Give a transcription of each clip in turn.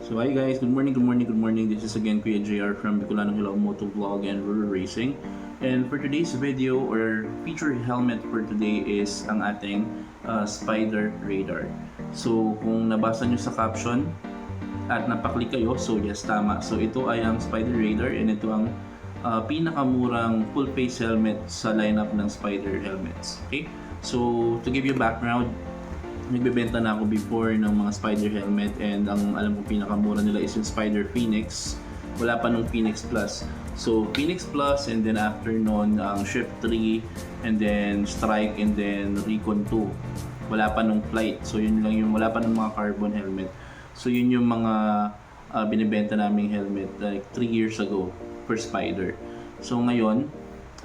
So hi guys, good morning, good morning, good morning. This is again Kuya JR from Bicolano Hilaw Moto Vlog and Rural Racing. And for today's video or featured helmet for today is ang ating uh, Spider Radar. So kung nabasa nyo sa caption at napaklik kayo, so yes, tama. So ito ay ang Spider Radar and ito ang uh, pinakamurang full face helmet sa lineup ng Spider helmets. Okay? So to give you background, nagbebenta na ako before ng mga Spider helmet and ang alam ko pinakamura nila is yung Spider Phoenix. Wala pa nung Phoenix Plus. So Phoenix Plus and then after nun ang Shift 3 and then Strike and then Recon 2. Wala pa nung Flight. So yun lang yung wala pa nung mga carbon helmet. So yun yung mga uh, binibenta naming helmet like 3 years ago for Spider. So ngayon,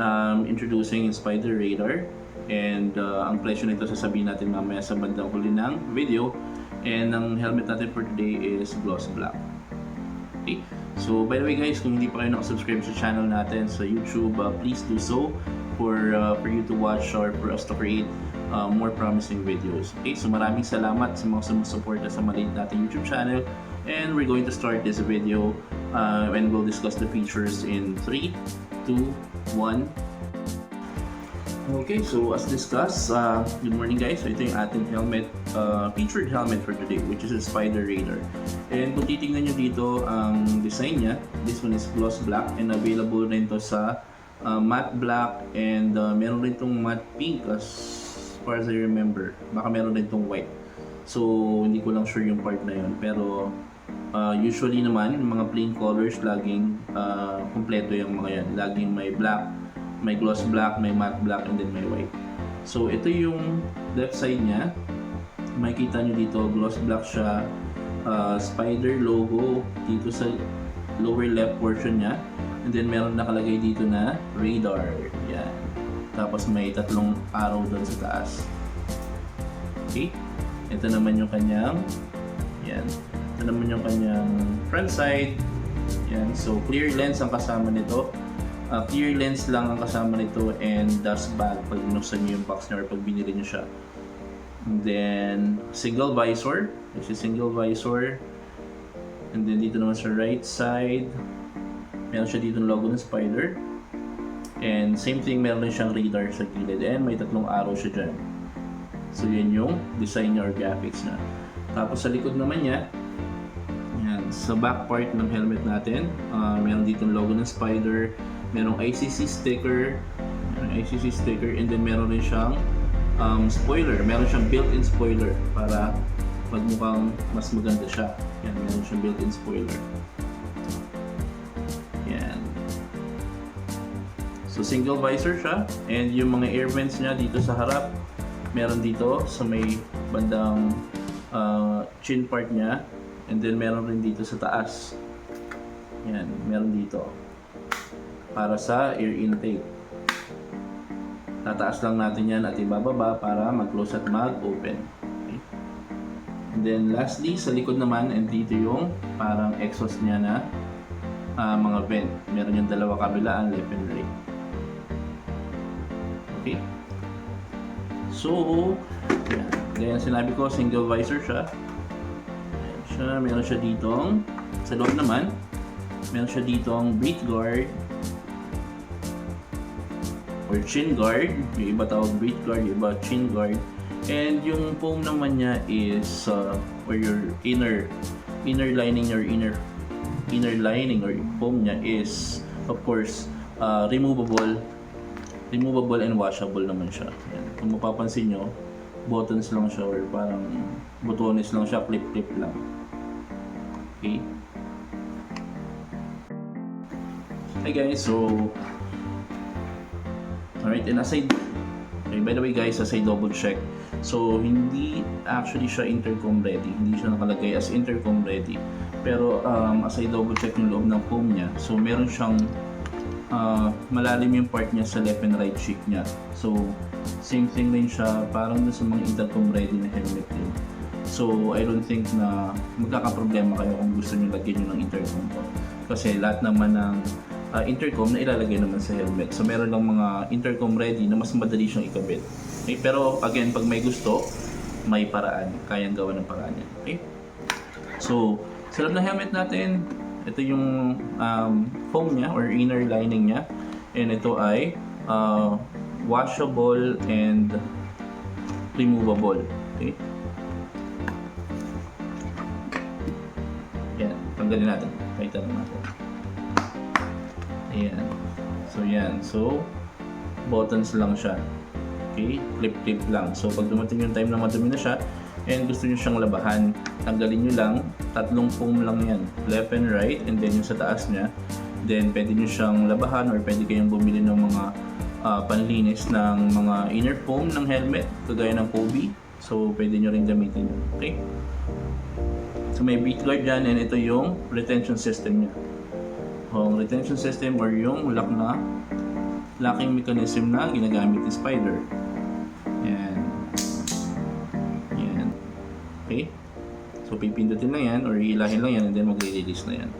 um, introducing Spider Radar and uh, ang presyo nito sasabihin natin mamaya sa bandang huli ng video. And ang helmet natin for today is gloss black. Okay. So by the way guys kung hindi pa kayo nakasubscribe sa channel natin sa YouTube uh, please do so for uh, for you to watch or for us to create uh, more promising videos. Okay. So maraming salamat sa mga sumusuporta sa maliit natin YouTube channel. And we're going to start this video uh, and we'll discuss the features in 3 2 1 Okay, so as discussed, uh, good morning guys. So ito yung ating helmet, uh, featured helmet for today, which is a Spider Radar. And kung titingnan nyo dito, ang design niya, this one is gloss black and available rin to sa uh, matte black and uh, meron rin tong matte pink as far as I remember. Baka meron rin tong white. So, hindi ko lang sure yung part na yun. Pero, uh, usually naman, yung mga plain colors, laging uh, kompleto yung mga yan. Laging may black, may gloss black, may matte black, and then may white. So, ito yung left side niya. Makikita nyo dito, gloss black siya. Uh, spider logo dito sa lower left portion niya. And then, meron nakalagay dito na radar. Yan. Tapos, may tatlong arrow doon sa taas. Okay? Ito naman yung kanyang yan. Ito naman yung kanyang front side. Yan. So, clear lens ang kasama nito. Uh, clear lens lang ang kasama nito and dust bag pag binuksan nyo yung box niya or pag binili nyo siya. And then, single visor. This is single visor. And then dito naman sa right side, meron siya dito ng logo ng spider. And same thing, meron siyang radar sa gilid. And may tatlong arrow siya dyan. So yun yung design niya or graphics niya. Tapos sa likod naman niya, yan, sa back part ng helmet natin, uh, meron dito logo ng spider, merong ICC sticker, merong ICC sticker, and then meron rin siyang um, spoiler. Meron siyang built-in spoiler para magmukhang mas maganda siya. Yan, meron siyang built-in spoiler. Yan. So single visor siya and yung mga air vents niya dito sa harap meron dito sa may bandang uh, chin part niya and then meron rin dito sa taas. Yan, meron dito para sa air intake. Tataas lang natin yan at ibababa para mag-close at mag-open. Okay. And then lastly, sa likod naman, and dito yung parang exhaust niya na ah, mga vent. Meron yung dalawa kabilaan, left and right. Okay. So, yan. Gaya sinabi ko, single visor siya. Ayan siya. Meron siya ditong, sa loob naman, meron siya ditong breath guard or chin guard. Yung iba tawag breath guard, yung iba chin guard. And yung foam naman niya is uh, or your inner inner lining or inner inner lining or foam niya is of course uh, removable removable and washable naman siya. Yan. Kung mapapansin nyo, buttons lang siya or parang butones lang siya, clip-clip lang. Okay? Hi guys, so Alright, and aside okay, by the way guys, as I double check so hindi actually siya intercom ready hindi siya nakalagay as intercom ready pero um, as I double check yung loob ng foam niya so meron siyang uh, malalim yung part niya sa left and right cheek niya. So, same thing din siya, parang dun sa mga intercom ready na helmet din. So, I don't think na magkakaproblema kayo kung gusto nyo lagyan nyo ng intercom to. Kasi lahat naman ng uh, intercom na ilalagay naman sa helmet. So, meron lang mga intercom ready na mas madali siyang ikabit. Okay? Pero, again, pag may gusto, may paraan, kayang gawa ng paraan yan. Okay? So, sa loob ng helmet natin, ito yung um, foam niya or inner lining niya. And ito ay uh, washable and removable. Okay? Yan, tanggalin natin. Pakita natin. Ayan. So, yan. So, buttons lang siya. Okay? Flip-flip lang. So, pag dumating yung time na madumi na siya, and gusto nyo siyang labahan, tanggalin nyo lang, tatlong foam lang yan. Left and right, and then yung sa taas niya. Then, pwede nyo siyang labahan or pwede kayong bumili ng mga ah, panlinis ng mga inner foam ng helmet, kagaya ng Kobe. So, pwede nyo rin gamitin yun. Okay? So, may beat guard dyan, and ito yung retention system niya. Ang retention system or yung lock na locking mechanism na ginagamit ni Spider. Yan. Yan. Okay? So, pipindutin lang yan or iilahin lang yan and then magre-release na yan.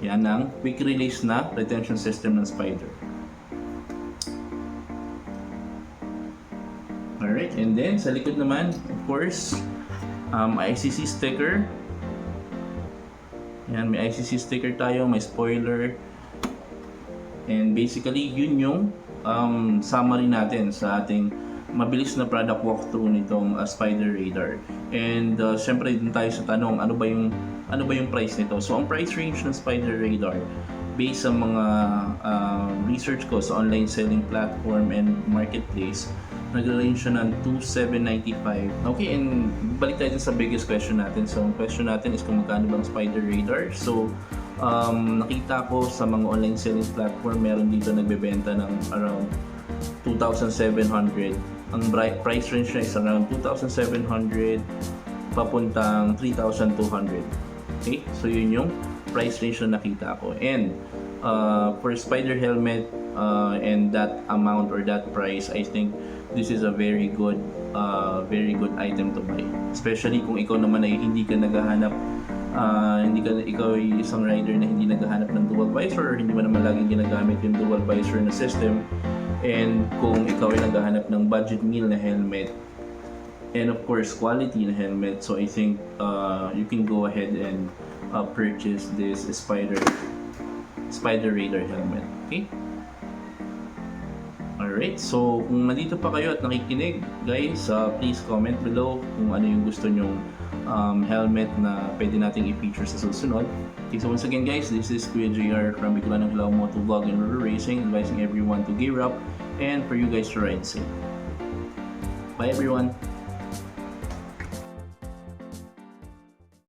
Yan ang quick release na retention system ng Spider. Alright, and then sa likod naman, of course, um, ICC sticker. Yan, may ICC sticker tayo, may spoiler. And basically, yun yung um, summary natin sa ating mabilis na product walkthrough nitong uh, Spider Radar. And uh, syempre dun tayo sa tanong, ano ba yung ano ba yung price nito? So ang price range ng Spider Radar based sa mga uh, research ko sa online selling platform and marketplace, nag-range siya ng 2,795. Okay, and balik tayo sa biggest question natin. So, ang question natin is kung magkano bang Spider Radar. So, um, nakita ko sa mga online selling platform, meron dito nagbebenta ng around 2,700. Ang price range niya is around 2,700 papuntang 3,200. Okay? So, yun yung price range na nakita ko. And, uh, for spider helmet uh, and that amount or that price, I think this is a very good uh, very good item to buy. Especially kung ikaw naman ay hindi ka naghahanap uh, hindi ka ikaw ay isang rider na hindi naghahanap ng dual visor or hindi mo naman laging ginagamit yung dual visor na system and kung ikaw ay naghahanap ng budget meal na helmet and of course quality na helmet so I think uh, you can go ahead and uh, purchase this spider spider radar helmet okay Alright, so kung nandito pa kayo at nakikinig, guys, uh, please comment below kung ano yung gusto nyong um, helmet na pwede nating i-feature sa susunod. Okay, so once again guys, this is Kuya JR from Bicolano Hilaw Moto Vlog and Roller Racing, advising everyone to gear up and for you guys to ride safe. Bye everyone!